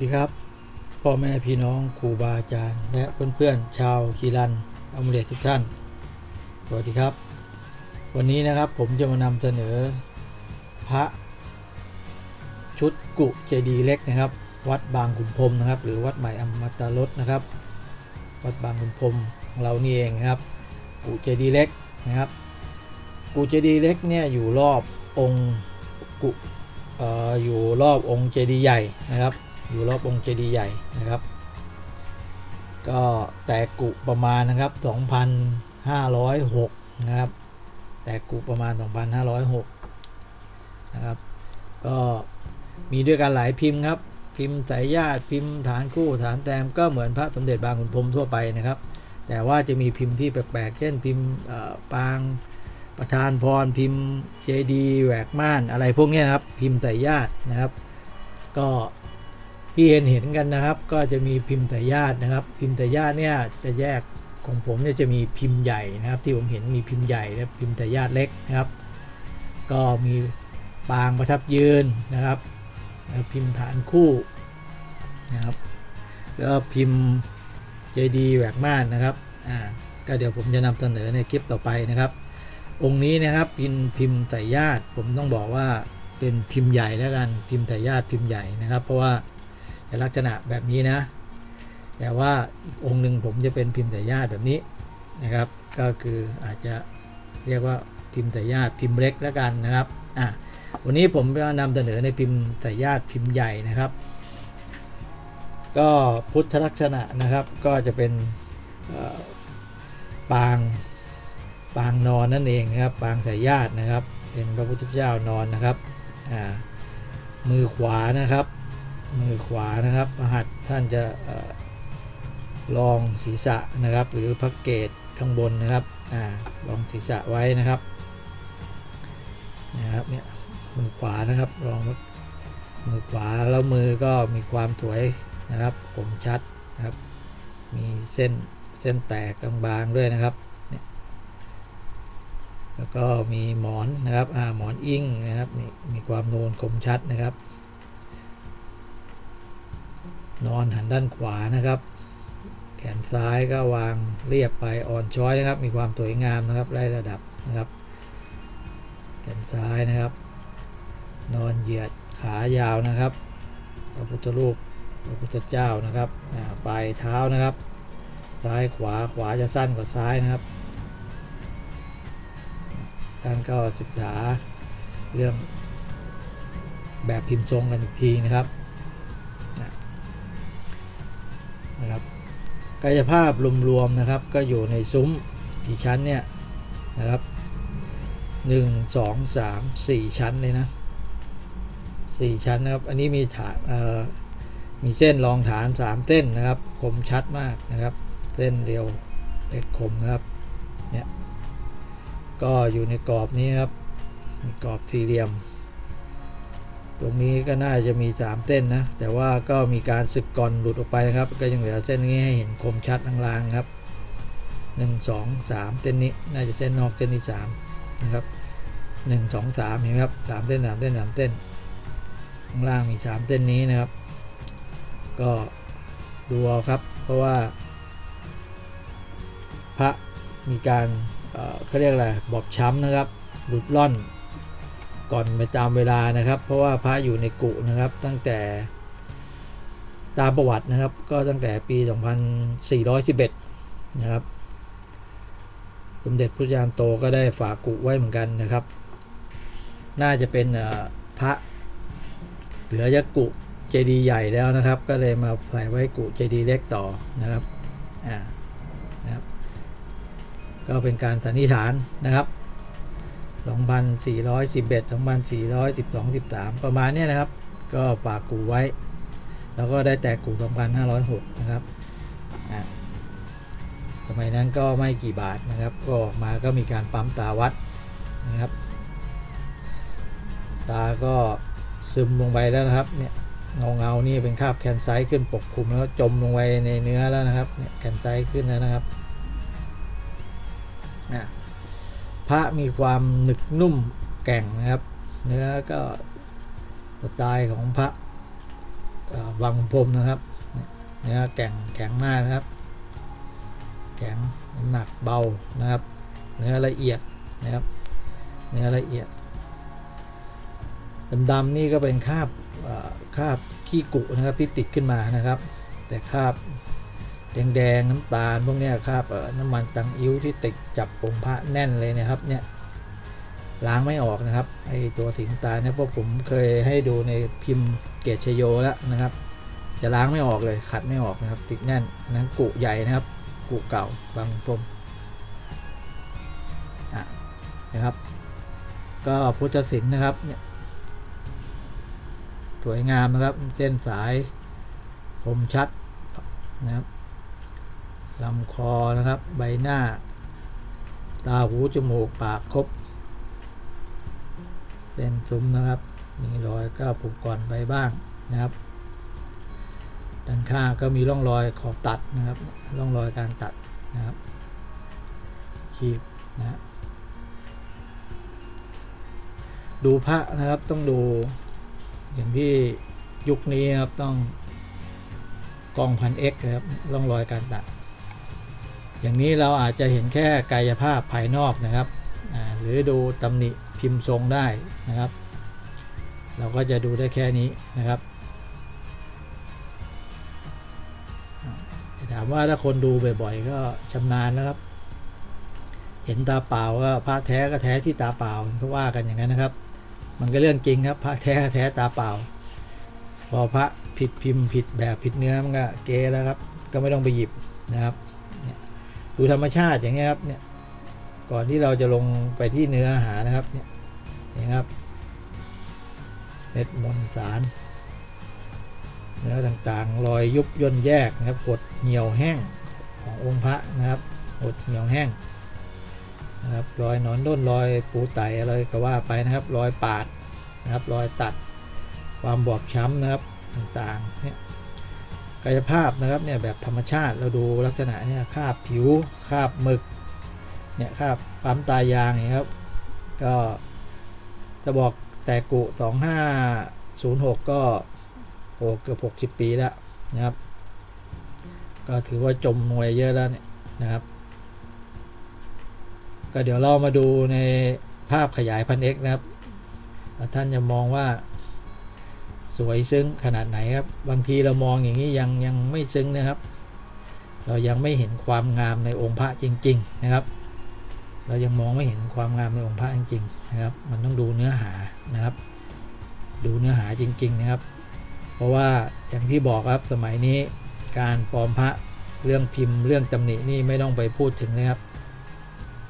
วัสดีครับ พ่อแม่พี่น้องครูบาอาจารย์ และเพื่อนๆชาวกีรันอมเลียทุกท่าน สวัสดีครับ วันนี้นะครับผมจะมานำเสนอ พระ ชุดกุเจดีเล็กนะครับ วัดบางขุนพรมนะครับ หรือวัดใหม่อมตะรสนะครับ วัดบางขุนพรมของเรานี่เองนะครับ กุเจดีเล็กนะครับ กุเจดีเล็กเนี่ยอยู่รอบองค์กุอออยู่รอบองค์เจดีย์ใหญ่นะครับ อยู่รอบองค์เจดีย์ใหญ่นะครับ ก็แตกกุประมาณนะครับ 2,506 นะครับ แตกกุประมาณ 2,506 นะครับ ก็มีด้วยกันหลายพิมพ์ครับ พิมพ์สายญาติพิมพ์ฐานคู่ฐานแต้มก็เหมือนพระสมเด็จบางขุนพรมทั่วไปนะครับ แต่ว่าจะมีพิมพ์ที่แปลกๆ เช่นพิมพ์ปางประธานพรพิมพ์เจดีแหวกม่านอะไรพวกนี้นะครับ พิมพ์สายญาตินะครับ ก็ ที่เห็นเห็นกันนะครับ ก็จะมีพิมพ์แต่ญาตินะครับ พิมพ์แต่ญาติเนี่ยจะแยกของผมเนี่ยจะมีพิมพ์ใหญ่นะครับ ที่ผมเห็นมีพิมพ์ใหญ่และพิมพ์แต่ญาติเล็กนะครับ ก็มีปางประทับยืนนะครับแล้วพิมพ์ฐานคู่นะครับแล้วพิมพ์เจดีแหวกม่านนะครับอ่าก็เดี๋ยวผมจะนำเสนอในคลิปต่อไปนะครับ องค์นี้นะครับพิมพ์พิมพ์แต่ญาติผมต้องบอกว่าเป็นพิมพ์ใหญ่แล้วกันพิมพ์แต่ญาติพิมพ์ใหญ่นะครับ เพราะว่า จะลักษณะแบบนี้นะ แต่ว่าองค์หนึ่งผมจะเป็นพิมพ์แต่ญาติแบบนี้นะครับ ก็คืออาจจะเรียกว่าพิมพ์แต่ญาติพิมพ์เล็กแล้วกันนะครับอะวันนี้ผมจะนำเสนอในพิมพ์แต่ญาติพิมพ์ใหญ่นะครับ ก็พุทธลักษณะนะครับก็จะเป็นปางปางนอนนั่นเองนะครับ ปางสายญาตินะครับ เป็นพระพุทธเจ้านอนนะครับมือขวานะครับ มือขวานะครับพระหัตถ์ท่านจะเอ่อรองศีรษะนะครับ หรือพระเกศข้างบนนะครับอ่ารองศีรษะไว้นะครับนะครับเนี่ยมือขวานะครับรองมือขวาแล้วมือก็มีความสวยนะครับคมชัดนะครับ มีเส้นเส้นแตกบางๆด้วยนะครับเนี่ยแล้วก็มีหมอนนะครับอ่าหมอนอิงนะครับนี่มีความโนนคมชัดนะครับ นอนหันด้านขวานะครับ แขนซ้ายก็วางเรียบไปอ่อนช้อยนะครับ มีความสวยงามนะครับไล่ระดับนะครับ แขนซ้ายนะครับ นอนเหยียดขายาวนะครับพระพุทธรูปพระพุทธเจ้านะครับปลายเท้านะครับ ซ้ายขวาขวาจะสั้นกว่าซ้ายนะครับท่านก็ศึกษาเรื่องแบบพิมพ์ทรงกันอีกทีนะครับ นะครับกายภาพรวมๆนะครับก็อยู่ในซุ้มกี่ชั้นเนี่ยนะครับหนึ่งสองสามสี่ชั้นเลยนะสี่ชั้นนะครับอันนี้มีฐานมีเส้นรองฐานสามเส้นนะครับคมชัดมากนะครับ เส้นเดียวเล็กคมนะครับเนี่ยก็อยู่ในกรอบนี้ครับมีกรอบสี่เหลี่ยม ตรงนี้ก็น่าจะมี 3 เส้นนะ แต่ว่าก็มีการสึกก่อนหลุดออกไปนะครับ ก็ยังเหลือเส้นนี้ให้เห็นคมชัดลางๆครับ 1 2 3 เส้นนี้น่าจะเส้นนอกเส้นที่3นะครับ 1 2 3 เห็นไหมครับ3เส้น3เส้น3เส้นข้างล่างมี 3 เส้นนี้นะครับ ก็ดูเอาครับ เพราะว่า พระมีการเอ่อเขาเรียกอะไรบอบช้ำนะครับหลุดล่อน ก่อนไปตามเวลานะครับ เพราะว่าพระอยู่ในกุนะครับ ตั้งแต่ตามประวัตินะครับ ก็ตั้งแต่ปี 2411 นะครับ สมเด็จพระยานโตก็ได้ฝากกุไว้เหมือนกันนะครับ น่าจะเป็นพระเหลือยักกุเจดีใหญ่แล้วนะครับ ก็เลยมาใส่ไว้กุเจดีเล็กต่อนะครับอ่านะครับ ก็เป็นการสันนิษฐานนะครับ 2,411 2,412 13 ประมาณนี้นะครับ ก็ฝากกูไว้ แล้วก็ได้แตกกู2,506 นะครับสมัยนั้นก็ไม่กี่บาทนะครับ ก็ออกมาก็มีการปั๊มตาวัดนะครับ ตาก็ซึมลงไปแล้วนะครับ เนี่ยเงาเงานี่เป็นคราบแคนไซขึ้นปกคลุมแล้วจมลงไปในเนื้อแล้วนะครับ เนี่ยแคนไซขึ้นแล้วนะครับอะ พระมีความหนึกนุ่มแก่งนะครับ เนื้อก็สไตล์ของพระวังพรมนะครับเนื้อแข็งแข็งมากนะครับ แข็งน้ำหนักเบานะครับ เนื้อละเอียดนะครับ เนื้อละเอียดดำๆนี่ก็เป็นคาบคาบขี้กุนะครับที่ติดขึ้นมานะครับ แต่คาบ แดงๆน้ำตาลพวกนี้คราบเอ่อน้ำมันตังอิ้วที่ติดจับองค์พระแน่นเลยนะครับเนี่ยล้างไม่ออกนะครับไอตัวสีน้ำตาลเนี่ยพราะผมเคยให้ดูในพิมพ์เกตชโยแล้วนะครับ จะล้างไม่ออกเลยขัดไม่ออกนะครับ ติดแน่นนั้นกุใหญ่นะครับ กุเก่าบางพรมอะนะครับ ก็พุทธศิลป์นะครับเนี่ยสวยงามนะครับ เส้นสายคมชัดนะครับ ลำคอนะครับ ใบหน้า ตาหูจมูกปากครบเส้นซุ้มนะครับ มีรอยก้าวผูกก่อนไปบ้างนะครับ ด้านข้างก็มีร่องรอยขอบตัดนะครับ ร่องรอยการตัดนะครับคีบนะฮะดูพระนะครับต้องดูอย่างที่ยุคนี้นะครับต้องกองพันเอ็กนะครับร่องรอยการตัด อย่างนี้เราอาจจะเห็นแค่กายภาพภายนอกนะครับ หรือดูตำหนิพิมพ์ทรงได้นะครับ เราก็จะดูได้แค่นี้นะครับถามว่าถ้าคนดูบ่อยๆก็ชำนาญนะครับ เห็นตาเปล่าก็พระแท้ก็แท้ที่ตาเปล่าเขาว่ากันอย่างนั้นนะครับ มันก็เรื่องจริงครับพระแท้แท้ตาเปล่า พอพระผิดพิมพ์ผิดแบบผิดเนื้อมันก็เกแล้วครับ ก็ไม่ต้องไปหยิบนะครับ ดูธรรมชาติอย่างเงี้ยครับเนี่ยก่อนที่เราจะลงไปที่เนื้อหานะครับเนี่ยเห็นครับเม็ดมวลสารเนื้อต่างๆรอยยุบย่นแยกนะครับกดเหี่ยวแห้งขององค์พระนะครับกดเหี่ยวแห้งนะครับรอยหนอนด้นรอยปูไตอะไรก็ว่าไปนะครับ รอยปาดนะครับรอยตัดความบอบช้ำนะครับต่างๆเนี่ย กายภาพนะครับเนี่ยแบบธรรมชาติเราดูลักษณะเนี่ยคาบผิวคาบหมึกเนี่ยคาบปั๊มตายางอย่างครับ ก็จะบอกแต่กุ2506 ก็โอ้เกือบหกสิบปีแล้วนะครับ ก็ถือว่าจมมวยเยอะแล้วเนี่ยนะครับ ก็เดี๋ยวเรามาดูในภาพขยายพันเอ็กนะครับ ท่านจะมองว่า สวยซึ้งขนาดไหนครับ บางทีเรามองอย่างนี้ยังยังไม่ซึ้งนะครับ เรายังไม่เห็นความงามในองค์พระจริง ๆนะครับ เรายังมองไม่เห็นความงามในองค์พระจริงๆนะครับ มันต้องดูเนื้อหานะครับ ดูเนื้อหาจริง ๆนะครับ เพราะว่าอย่างที่บอกครับสมัยนี้การปลอมพระเรื่องพิมพ์เรื่องตำหนินี่ไม่ต้องไปพูดถึงนะครับ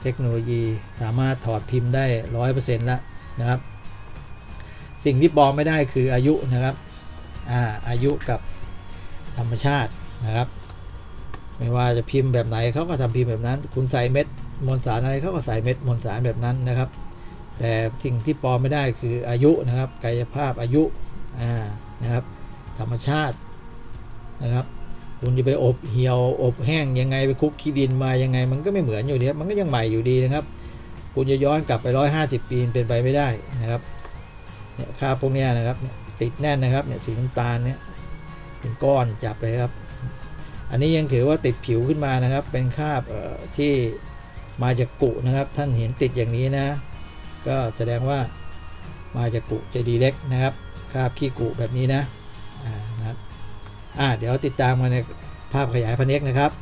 เทคโนโลยีสามารถถอดพิมพ์ได้ร้อยเปอร์เซ็นต์แล้วนะครับ สิ่งที่ปลอมไม่ได้คืออายุนะครับอ่าอายุกับธรรมชาตินะครับ ไม่ว่าจะพิมพ์แบบไหนเขาก็ทำพิมพ์แบบนั้น คุณใส่เม็ดมวลสารอะไรเขาก็ใส่เม็ดมวลสารแบบนั้นนะครับ แต่สิ่งที่ปลอมไม่ได้คืออายุนะครับ กายภาพอายุอ่านะครับ ธรรมชาตินะครับคุณจะไปอบเหี่ยวอบแห้งยังไงไปคลุกขี้ดินมายังไง มันก็ไม่เหมือนอยู่ดีมันก็ยังใหม่อยู่ดีนะครับ คุณจะย้อนกลับไป 150 ปีเป็นไปไม่ได้นะครับ เนี่ยคาพวกนี้นะครับติดแน่นนะครับเนี่ยสีน้ำตาลเนี่ยเป็นก้อนจับเลยครับ อันนี้ยังถือว่าติดผิวขึ้นมานะครับ เป็นคราบที่มาจากกุนะครับ ท่านเห็นติดอย่างนี้นะ ก็แสดงว่ามาจากกุเจดีเล็กนะครับคราบขี้กุแบบนี้นะอ่านะครับอ่าเดี๋ยวติดตามกันในภาพขยายพันเอกนะครับ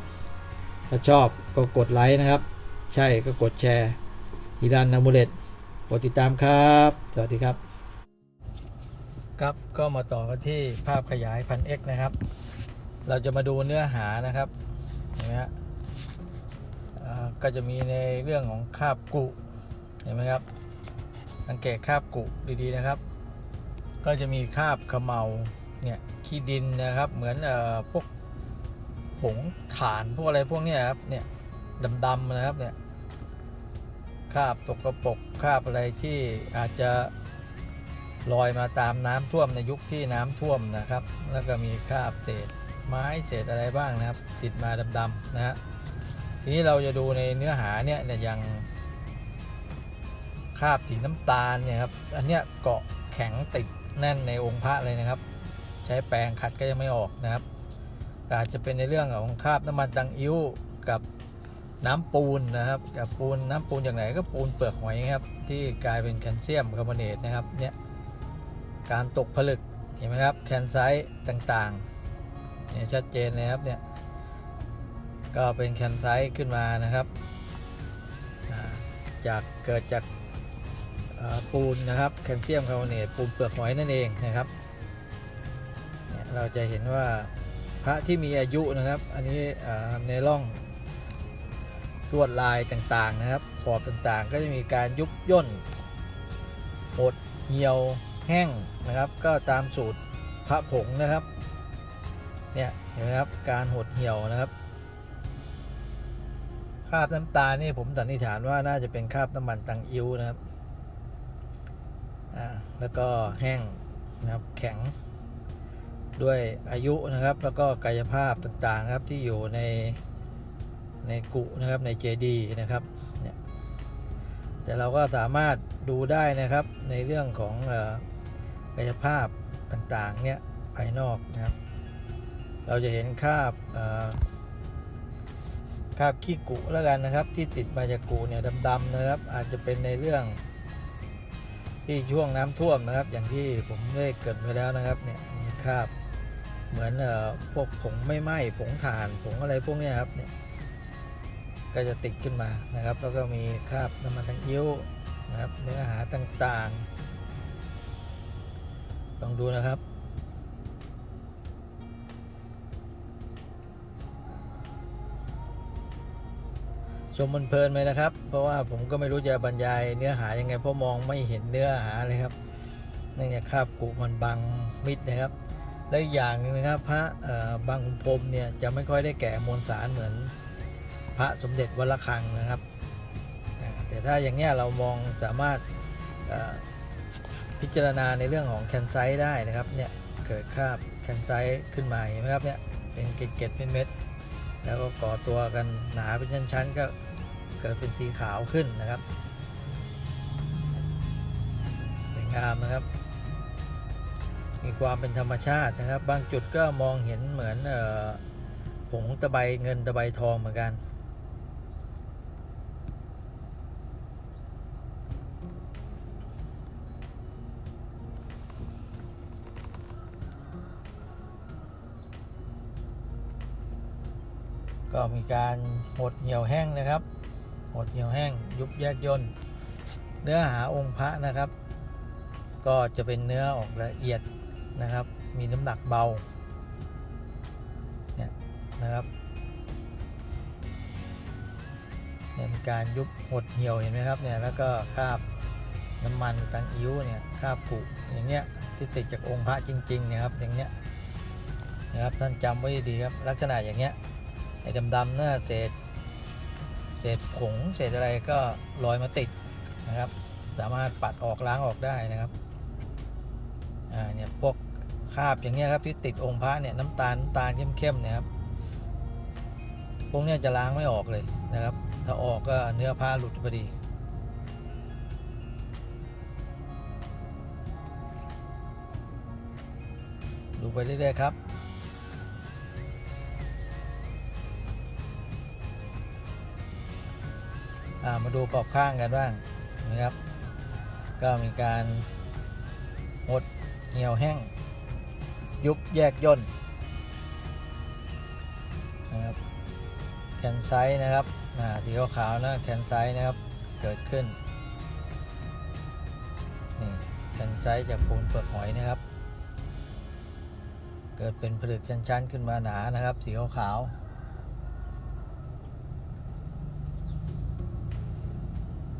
ถ้าชอบก็กดไลค์นะครับ ใช่ก็กดแชร์ฮิรันนามูเลตกดติดตามครับ สวัสดีครับ ครับก็มาต่อกันที่ภาพขยายพันเอกนะครับ เราจะมาดูเนื้อหานะครับเห็นไหมฮะอ่าก็จะมีในเรื่องของคาบกุเห็นไหมครับสังเกตคาบกุดีๆนะครับ ก็จะมีคาบเขมเมาเนี่ยขี้ดินนะครับเหมือนเอ่อพวกผงฐานพวกอะไรพวกนี้ครับเนี่ยดำๆนะครับเนี่ยคาบตกกระปกคาบอะไรที่อาจจะ ลอยมาตามน้ำท่วมในยุคที่น้ำท่วมนะครับ แล้วก็มีคราบเศษไม้เศษอะไรบ้างนะครับ ติดมาดำๆนะฮะทีนี้เราจะดูในเนื้อหาเนี่ยเนี่ยอย่างคราบสีน้ำตาลเนี่ยครับอันเนี้ยเกาะแข็งติดแน่นในองค์พระเลยนะครับ ใช้แปรงขัดก็ยังไม่ออกนะครับอาจจะเป็นในเรื่องของคราบน้ำมันตังอิ้วกับน้ำปูนนะครับกับปูนน้ำปูนอย่างไหนก็ปูนเปลือกหอยครับที่กลายเป็นแคลเซียมคาร์บอเนตนะครับเนี่ย การตกผลึกเห็นไหมครับแคนไซต์ต่างๆเนี่ยชัดเจนเลยครับเนี่ยก็เป็นแคนไซต์ขึ้นมานะครับจากเกิดจากปูนนะครับแคลเซียมคาร์บอเนตปูนเปลือกหอยนั่นเองนะครับเนี่ยเราจะเห็นว่าพระที่มีอายุนะครับ อันนี้ในร่องลวดลายต่างๆนะครับ ขอบต่างๆ ก็จะมีการยุบย่นหดเหี่ยว แห้งนะครับก็ตามสูตรพระผงนะครับเนี่ยเห็นไหมครับการหดเหี่ยวนะครับ คราบน้ำตาลนี่ผมสันนิษฐานว่าน่าจะเป็นคราบน้ำมันตังอิ้วนะครับอ่าแล้วก็แห้งนะครับแข็งด้วยอายุนะครับ แล้วก็กายภาพต่างๆครับที่อยู่ในในกุนะครับในเจดีนะครับเนี่ยแต่เราก็สามารถดูได้นะครับในเรื่องของอ กายภาพต่างๆเนี่ยภายนอกนะครับ เราจะเห็นคราบคราบขี้กุแล้วกันนะครับ ที่ติดมาจากกุเนี่ยดำๆนะครับ อาจจะเป็นในเรื่องที่ช่วงน้ำท่วมนะครับ อย่างที่ผมได้เกิดไว้แล้วนะครับเนี่ยมีคราบเหมือนเอ่อพวกผงไม่ไหม้ผงถ่านผงอะไรพวกนี้ครับเนี่ยก็จะติดขึ้นมานะครับ แล้วก็มีคราบน้ำมันทั้งยิ้วนะครับเนื้อหาต่างๆ ลองดูนะครับ ชมมันเพลินไหมนะครับ เพราะว่าผมก็ไม่รู้จะบรรยายเนื้อหายังไงเพราะมองไม่เห็นเนื้อหาเลยครับนื่องจากคาบกุมันบังมิดนะครับ และอย่างนึงนะครับพระบางขุนพรมเนี่ยจะไม่ค่อยได้แก่มวลสารเหมือนพระสมเด็จวัดระฆังนะครับ แต่ถ้าอย่างเนี้ยเรามองสามารถ พิจารณาในเรื่องของแคนไซต์ได้นะครับเนี่ยเกิดคราบแคนไซต์ขึ้นมาเห็นไหมครับเนี่ยเป็นเกล็ดเป็นเม็ดแล้วก็ก่อตัวกันหนาเป็นชั้นๆก็เกิดเป็นสีขาวขึ้นนะครับสวยงามนะครับ มีความเป็นธรรมชาตินะครับ บางจุดก็มองเห็นเหมือนออผงตะไบเงินตะไบทองเหมือนกัน ก็มีการหดเหี่ยวแห้งนะครับ หดเหี่ยวแห้งยุบแยกย่นเนื้อหาองค์พระนะครับ ก็จะเป็นเนื้อออกละเอียดนะครับ มีน้ำหนักเบาเนี่ยนะครับเนี่ยมีการยุบหดเหี่ยวเห็นไหมครับเนี่ยแล้วก็คราบน้ำมันตังอิ้วเนี่ยคราบผุอย่างเงี้ยที่ติดจากองค์พระจริงๆเนี่ยครับอย่างเงี้ยนะครับท่านจำไว้ดีครับลักษณะอย่างเงี้ย อ้ดำๆเนี่ยเศษ เศษผงเศษอะไรก็ลอยมาติดนะครับ สามารถปัดออกล้างออกได้นะครับอ่าเนี่ยพวกคราบอย่างเงี้ยครับที่ติดองค์พระเนี่ยน้ำตาลน้ำตาลเข้มๆเนี่ยครับพวกเนี้ยจะล้างไม่ออกเลยนะครับ ถ้าออกก็เนื้อผ้าหลุดพอดีดูไปเรื่อยๆครับ มาดูกรอบข้างกันบ้างนะครับ ก็มีการหดเหี่ยวแห้ง ยุบแยกย่นนะครับแคนไซต์นะครับสีขาวๆนะแคนไซต์นะครับเกิดขึ้นนี่แคนไซต์จากปูนเปลือกหอยนะครับ เกิดเป็นผลึกชั้นๆขึ้นมาหนานะครับ สีขาวๆ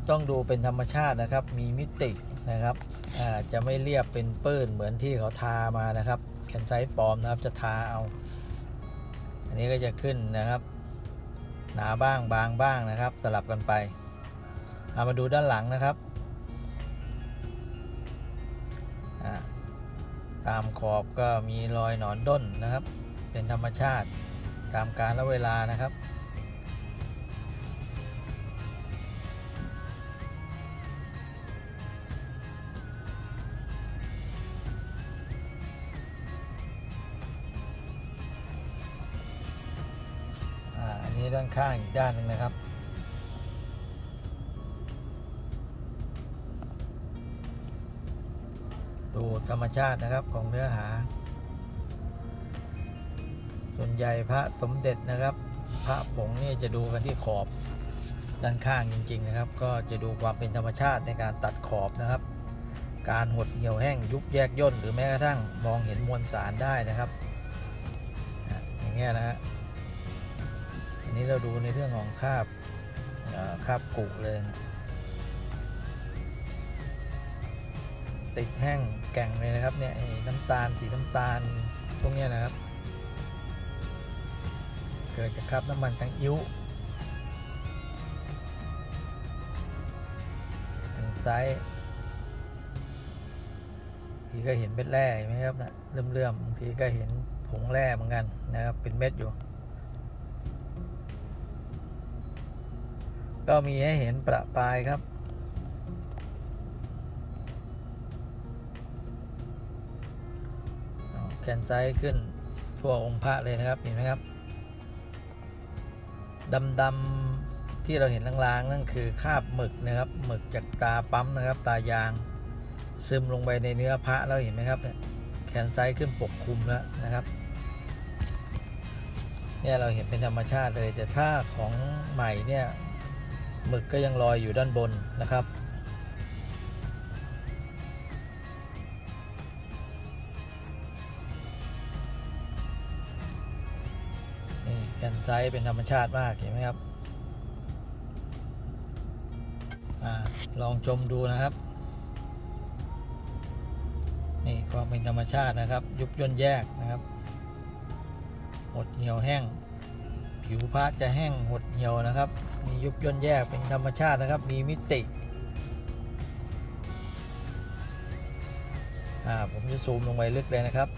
ต้องดูเป็นธรรมชาตินะครับ มีมิตินะครับอ่าจะไม่เรียบเป็นปื้นเหมือนที่เขาทามานะครับแคนไซต์ปลอมนะครับจะทาเอา อันนี้ก็จะขึ้นนะครับ หนาบ้างบางบ้างนะครับ สลับกันไปเอามาดูด้านหลังนะครับอ่าตามขอบก็มีรอยหนอนด้นนะครับ เป็นธรรมชาติตามกาลและเวลานะครับ ข้างอีกด้านหนึ่งนะครับ ดูธรรมชาตินะครับของเนื้อหา ส่วนใหญ่พระสมเด็จนะครับ พระผงนี่จะดูกันที่ขอบด้านข้างจริง ๆ นะครับ ก็จะดูความเป็นธรรมชาติในการตัดขอบนะครับ การหดเหี่ยวแห้งยุบแยกย่นหรือแม้กระทั่งมองเห็นมวลสารได้นะครับอย่างเงี้ยนะฮะ นี้เราดูในเรื่องของคราบคราบกุเลยนะติดแห้งแก่งเลยนะครับเนี่ยน้ำตาลสีน้ำตาลพวกนี้นะครับ เกิดจากคราบน้ำมันทางอิ้วทางซ้ายบางทีก็เห็นเม็ดแร่ไหมครับนะเลื่อมๆบางทีก็เห็นผงแร่เหมือนกันนะครับ เป็นเม็ดอยู่ ก็มีให้เห็นประปรายครับ แขนซ้ายขึ้นทั่วองค์พระเลยนะครับ เห็นไหมครับดำๆที่เราเห็นลางๆนั่นคือคราบหมึกนะครับหมึกจากตาปั๊มนะครับ ตายาง ซึมลงไปในเนื้อพระแล้วเห็นไหมครับเนี่ยแขนซ้ายขึ้นปกคลุมแล้วนะครับเนี่ยเราเห็นเป็นธรรมชาติเลยแต่ถ้าของใหม่เนี่ย หมึกก็ยังลอยอยู่ด้านบนนะครับ นี่แขนไซเป็นธรรมชาติมากเห็นไหมครับอลองชมดูนะครับ นี่ความเป็นธรรมชาตินะครับ ยุบย่นแยกนะครับ หดเหี่ยวแห้ง ผิวพระจะแห้งหดเหี่ยวนะครับ มียุบย่นแยกเป็นธรรมชาตินะครับ มีมิติอ่าผมจะซูมลงไปลึกเลยนะครับ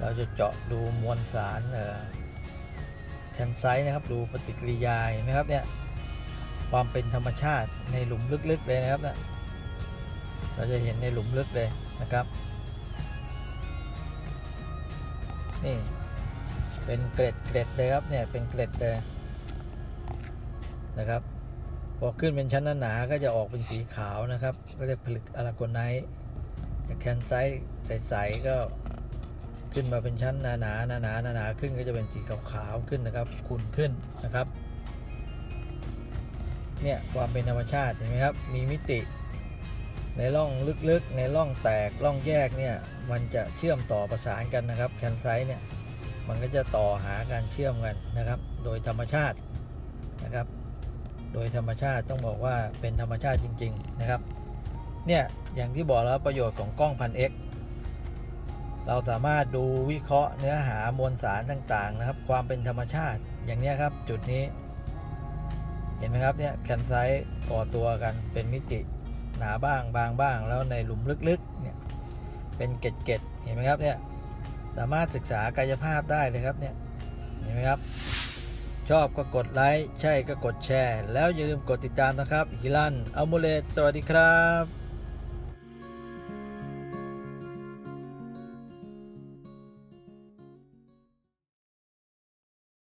เราจะเจาะดูมวลสารเอ่อแคนไซต์นะครับ ดูปฏิกิริยาเห็นไหมครับเนี่ยความเป็นธรรมชาติในหลุมลึกๆเลยนะครับนะเราจะเห็นในหลุมลึกเลยนะครับ นี่ เป็นเกล็ดเกล็ดเลยครับเนี่ยเป็นเกล็ดเลยนะครับพอขึ้นเป็นชั้นหนาๆก็จะออกเป็นสีขาวนะครับ ก็เรียกผลึกอะลาโกไนท์จากแคนไซต์ใสๆก็ขึ้นมาเป็นชั้นหนาๆหนาๆหนาๆขึ้นก็จะเป็นสีขาวๆขึ้นนะครับขุ่นขึ้นนะครับเนี่ยความเป็นธรรมชาติเห็นไหมครับ มีมิติ ในร่องลึกๆ ในร่องแตกร่องแยกเนี่ยมันจะเชื่อมต่อประสานกันนะครับแคนไซต์เนี่ยมันก็จะต่อหาการเชื่อมกันนะครับ โดยธรรมชาตินะครับ โดยธรรมชาติต้องบอกว่าเป็นธรรมชาติจริง ๆนะครับเนี่ยอย่างที่บอกแล้วประโยชน์ของกล้องพันเอ็กเราสามารถดูวิเคราะห์เนื้อหามวลสารต่างๆนะครับ ความเป็นธรรมชาติอย่างเนี้ยครับจุดนี้ เห็นไหมครับเนี่ยแคนไซต์ก่อตัวกันเป็นมิติ หนาบ้างบางบ้าง แล้วในหลุมลึกๆเนี่ยเป็นเกล็ดๆเห็นไหมครับเนี่ยสามารถศึกษากายภาพได้เลยครับเนี่ยเห็นไหมครับ ชอบก็กดไลค์ใช่ก็กดแชร์ แล้วอย่าลืมกดติดตามนะครับฮิลันอัลมูเลตสวัสดีครับ